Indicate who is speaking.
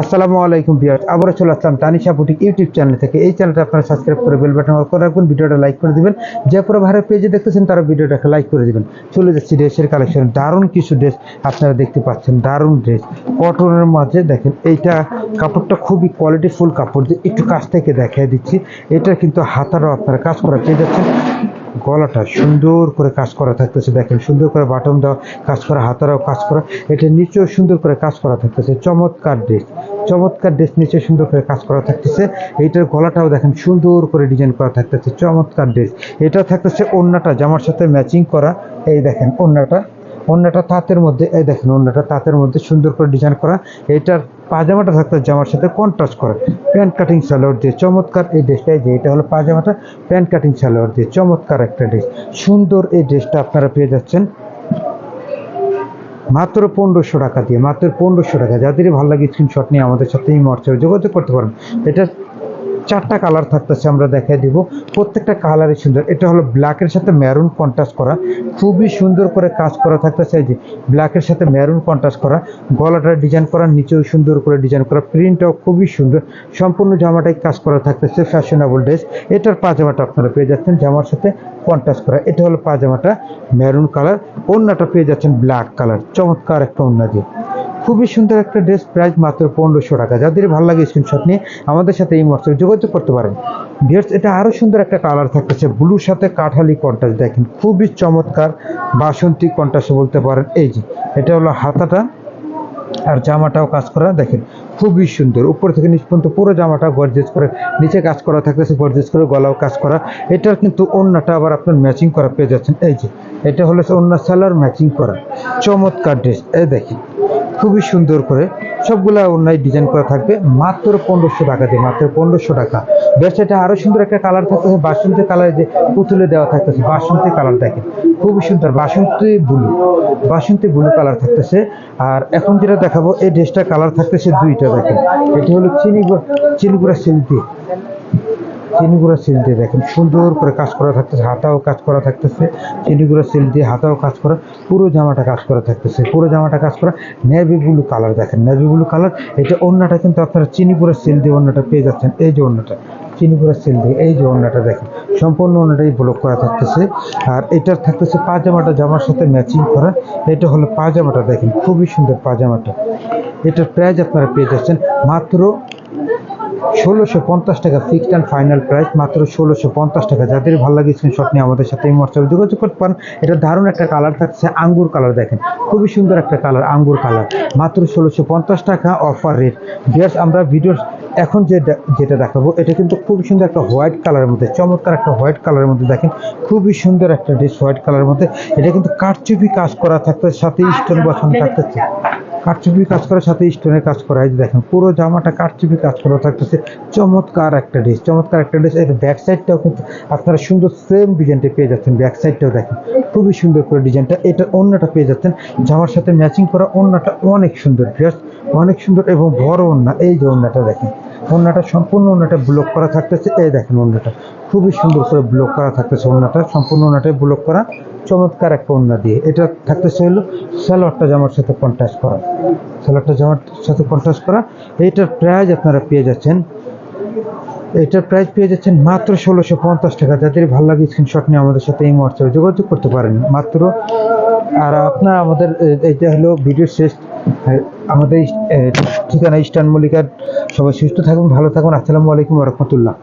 Speaker 1: আসসালামু আলাইকুম বিয়ার্স আবারও চলে আসলাম তানিশা বুটিক ইউটিউব চ্যানেল থেকে। এই চ্যানেলটা আপনারা সাবস্ক্রাইব করে বেল বাটন অন করে রাখবেন, ভিডিওটা লাইক করে দিবেন। যে পুরো ভাড়া পেজে দেখতেছেন, তারা ভিডিওটাকে লাইক করে দিবেন। চলে যাচ্ছি ড্রেসের কালেকশন দারুণ কিছু ড্রেস আপনারা দেখতে পাচ্ছেন, দারুণ ড্রেস কটনের মাঝে দেখেন, এইটা কাপড়টা খুবই কোয়ালিটিফুল কাপড় যে একটু কাছ থেকে দেখিয়ে দিচ্ছি। এটা কিন্তু হাতারও আপনারা কাজ করা পেয়ে যাচ্ছেন। গলাটা সুন্দর করে কাজ করা থাকতেছে। দেখেন, সুন্দর করে বাটন দেওয়া কাজ করা হাতারাও কাজ করা। এটা নিচেও সুন্দর করে কাজ করা থাকতেছে। চমৎকার ড্রেস চমৎকার ড্রেস নিচে সুন্দর করে কাজ করা থাকতেছে। এইটার গলাটাও দেখেন সুন্দর করে ডিজাইন করা থাকতেছে। চমৎকার ড্রেস এটা থাকতেছে অন্যটা জামার সাথে ম্যাচিং করা। এই দেখেন অন্যটা অন্যটা তাঁতের মধ্যে, এই দেখেন অন্যটা তাঁতের মধ্যে সুন্দর করে ডিজাইন করা। এটার পাজামাটা থাকতো জামার সাথে কন্ট্রাস্ট করে। প্যান্ট কাটিং সালোয়ার দিয়ে চমৎকার এই ড্রেসটাই যে এটা হলো পাজামাটা প্যান্ট কাটিং সালোয়ার দিয়ে চমৎকার একটা ড্রেস সুন্দর এই ড্রেসটা আপনারা পেয়ে যাচ্ছেন। মাত্র পনেরোশো টাকা দিয়ে, মাত্র পনেরোশো টাকা। যাদের ভালো লাগে স্ক্রিনশট নিয়ে আমাদের সাথে এই মর্চায় যোগাযোগ করতে পারেন। এটা চারটা কালার থাকতেছে, আমরা দেখাই দিব। প্রত্যেকটা কালারই সুন্দর। এটা হলো ব্ল্যাকের সাথে মেরুন কন্ট্রাস্ট করা। খুবই সুন্দর করে কাজ করা থাকতেছে যে ব্ল্যাকের সাথে মেরুন কন্ট্রাস্ট করা। গলাটা ডিজাইন করা, নিচেও সুন্দর করে ডিজাইন করা। প্রিন্টটাও খুবই সুন্দর। সম্পূর্ণ জামাটাই কাজ করা থাকতেছে ফ্যাশনেবল ড্রেস এটার পাজামাটা আপনারা পেয়ে যাচ্ছেন জামার সাথে কন্ট্রাস্ট করা। এটা হলো পাজামাটা মেরুন কালার অন্যটা পেয়ে যাচ্ছেন ব্ল্যাক কালার চমৎকার একটা অন্য দিয়ে। খুবই সুন্দর একটা ড্রেস প্রাইস মাত্র পনেরোশো টাকা। যাদের ভালো লাগে স্ক্রিনশট নিয়ে আমাদের সাথে এই হোয়াটসঅ্যাপে যোগাযোগ করতে পারেন। ভিয়ার্স এটা আরও সুন্দর একটা কালার থাকতেছে ব্লুর সাথে কাঠালি কন্ট্রাস্ট দেখেন, খুবই চমৎকার, বাসন্তী কন্ট্রাস্ট বলতে পারেন। এই যে, এটা হলো হাতাটা আর জামাটাও কাজ করা, দেখেন, খুবই সুন্দর। উপর থেকে নিচ পর্যন্ত পুরো জামাটা গর্জেস করে, নিচে কাজ করা থাকতেছে গর্জেস করে গলাও কাজ করা। এটার কিন্তু অন্যটা আবার আপনার ম্যাচিং করা পেয়ে যাচ্ছেন। এই যে, এটা হলো অন্য সালার ম্যাচিং করা। চমৎকার ড্রেস এই দেখেন। খুবই সুন্দর করে সবগুলা অন্যায় ডিজাইন করা থাকবে। মাত্র পনেরোশো টাকা দিয়ে, মাত্র পনেরোশো টাকা। এটা আরও সুন্দর একটা কালার থাকতেছে। বাসন্তী কালার যে পুতুলে দেওয়া থাকতেছে বাসন্তী কালার দেখেন। খুবই সুন্দর, বাসন্তী ব্লু বাসন্তী ব্লু কালার থাকতেছে। আর এখন যেটা দেখাবো, এই ড্রেসটার কালার থাকতেছে দুইটা দেখেন। এটি হলো চিনি চিনিগুড়া সিল্কি। চিনিগুড়া সিল দিয়ে দেখেন, সুন্দর করে কাজ করা থাকতেছে, হাতাও কাজ করা থাকতেছে, চিনিগুড়া সিল দিয়ে হাতাও কাজ করা, পুরো জামাটা কাজ করা থাকতেছে, পুরো জামাটা কাজ করা নেভি ব্লু কালার দেখেন নেভি ব্লু কালার এটা অন্যটা কিন্তু আপনারা চিনিগুড়া সিল দিয়ে অন্যটা পেয়ে যাচ্ছেন, এই যে অন্যটা, চিনিগুড়া সিল দিয়ে এই যে অন্যটা দেখেন, সম্পূর্ণ অন্যটাই ব্লক করা থাকতেছে, আর এটার থাকতেছে পাজামাটা জামার সাথে ম্যাচিং করা, এটা হলো পাজামাটা দেখেন, খুবই সুন্দর পাজামাটা, এটার প্রাইস আপনারা পেয়ে যাচ্ছেন মাত্র ষোলোশো পঞ্চাশ টাকা ফিক্সড অ্যান্ড ফাইনাল প্রাইস মাত্র ষোলোশো পঞ্চাশ টাকা। যাদের ভালো লাগে স্ক্রিনশট নিয়ে আমাদের সাথে এই হোয়াটসঅ্যাপে যোগাযোগ করতে পারেন। এটা দারুণ একটা কালার থাকছে, আঙ্গুর কালার দেখেন। খুবই সুন্দর একটা কালার আঙ্গুর কালার মাত্র ষোলোশো পঞ্চাশ টাকা অফার রেট বিয়ার্স আমরা ভিডিওর এখন যে যেটা দেখাবো, এটা কিন্তু খুবই সুন্দর একটা হোয়াইট কালারের মধ্যে, চমৎকার একটা হোয়াইট কালারের মধ্যে দেখেন। খুবই সুন্দর একটা ড্রেস হোয়াইট কালারের মধ্যে। এটা কিন্তু কারচুপি কাজ করা থাকতে সাথে স্টোন বসানো থাকতেছে। কারচুপি কাজ করার সাথে স্টোনের কাজ করা। এই দেখেন, পুরো জামাটা কারচুপি কাজ করা থাকতেছে। চমৎকার একটা ড্রেস চমৎকার একটা ড্রেস এর ব্যাক সাইডটাও কিন্তু আপনারা সুন্দর সেম ডিজাইনটা পেয়ে যাচ্ছেন। ব্যাক সাইডটাও দেখেন, খুবই সুন্দর করে ডিজাইনটা এটা অন্যটা পেয়ে যাচ্ছেন। জামার সাথে ম্যাচিং করা অন্যটা অনেক সুন্দর ড্রেস অনেক সুন্দর এবং বড় অন্য। এই যে অন্যটা দেখেন, অন্যটা সম্পূর্ণ অন্যটা ব্লক করা থাকতেছে। এই দেখেন অন্যটা। খুবই সুন্দর করে ব্লক করা থাকতেছে অন্যটা সম্পূর্ণ অন্যটাই ব্লক করা, চমৎকার একটা ওন্না দিয়ে। এটা থাকতেছে হলো সালোয়ারটা জামার সাথে কন্ট্রাস্ট করা। সালোয়ারটা জামার সাথে কন্ট্রাস্ট করা। এইটার প্রাইস আপনারা পেয়ে যাচ্ছেন, এটার প্রাইস পেয়ে যাচ্ছেন মাত্র ষোলোশো পঞ্চাশ টাকা। যাদের ভালো লাগে স্ক্রিনশট নিয়ে আমাদের সাথে এই হোয়াটসঅ্যাপে যোগাযোগ করতে পারেন। মাত্র, আর আপনার আমাদের এইটা হলো ভিডিও শেষ আমাদের ঠিকানা ইস্টার্ন মল্লিকার। সবাই সুস্থ থাকুন, ভালো থাকুন। আসসালামু আলাইকুম রহমতুল্লাহ।